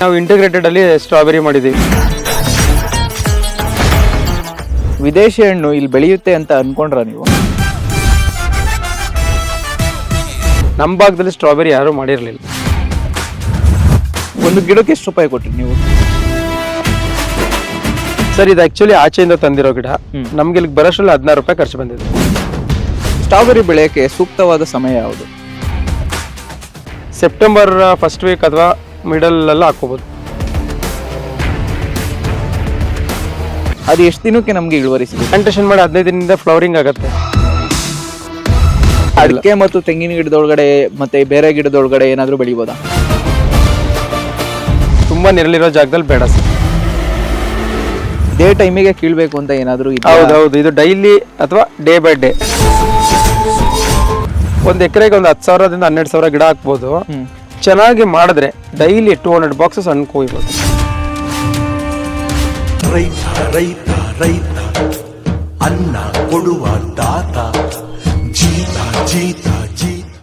ನಾವು ಇಂಟಿಗ್ರೇಟೆಡ್ ಅಲ್ಲಿ ಸ್ಟ್ರಾಬೆರಿ ಮಾಡಿದ್ದೀವಿ. ವಿದೇಶಿ ಹಣ್ಣು ಇಲ್ಲಿ ಬೆಳೆಯುತ್ತೆ ಅಂತ ಅನ್ಕೊಂಡ್ರ ನೀವು? ನಮ್ಮ ಭಾಗದಲ್ಲಿ ಸ್ಟ್ರಾಬೆರಿ ಯಾರೂ ಮಾಡಿರಲಿಲ್ಲ. ಒಂದು ಗಿಡಕ್ಕೆ ಎಷ್ಟು ರೂಪಾಯಿ ಕೊಟ್ರಿ ನೀವು? ಸರ್ ಇದು ಆಕ್ಚುಲಿ ಆಚೆಯಿಂದ ತಂದಿರೋ ಗಿಡ. ನಮ್ಗೆ ಇಲ್ಲಿಗೆ ಬರೋಷ್ಟರಲ್ಲಿ ಹದಿನಾರು ರೂಪಾಯಿ ಖರ್ಚು ಬಂದಿದೆ. ಸ್ಟ್ರಾಬೆರಿ ಬೆಳೆಯಕ್ಕೆ ಸೂಕ್ತವಾದ ಸಮಯ ಯಾವುದು? ಸೆಪ್ಟೆಂಬರ್ ಫಸ್ಟ್ ವೀಕ್ ಅಥವಾ ಮಿಡಲ್ ಎಲ್ಲ ಹಾಕೋಬಹುದು ಅದು ಎಷ್ಟು ದಿನಕ್ಕೆ ನಮಗೆ ಇಳುವರಿ ಸಿಗುತ್ತೆ? ಪ್ಲಾಂಟೇಶನ್ ಮಾಡಿ ಹದಿನೈದು ದಿನದಿಂದ ಫ್ಲವರಿಂಗ್ ಆಗುತ್ತೆ. ಅಡಿಕೆ ಮತ್ತು ತೆಂಗಿನ ಗಿಡದೊಳಗಡೆ ಮತ್ತೆ ಬೇರೆ ಗಿಡದೊಳಗಡೆ ಏನಾದರೂ ಬೆಳಿಬೋದಾ? ತುಂಬಾ ನೆರಳಿರೋ ಜಾಗದಲ್ಲಿ ಬೇಡ ಸರ್. ಇದೇ ಟೈಮಿಗೆ ಕೀಳ್ಬೇಕು ಅಂತ ಏನಾದರೂ ಹೌದು ಹೌದು. ಇದು ಡೈಲಿ ಅಥವಾ ಡೇ ಬೈ ಡೇ ಒಂದು ಎಕರೆಗೆ ಒಂದು ಹತ್ತು ಸಾವಿರದಿಂದ ಹನ್ನೆರಡು ಸಾವಿರ ಗಿಡ ಹಾಕ್ಬೋದು. ಚೆನ್ನಾಗಿ ಮಾಡಿದ್ರೆ ಡೈಲಿ ಟೂ ಹಂಡ್ರೆಡ್ ಬಾಕ್ಸಸ್ ಹಣ್ಣು ಕೊಯ್ಬೋದು. ರೈತ ರೈತ ರೈತ, ಅನ್ನ ಕೊಡುವ ದಾತ, ಜೀತ ಜೀತ.